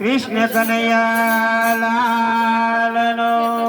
Krishna Kanaiya લાલનો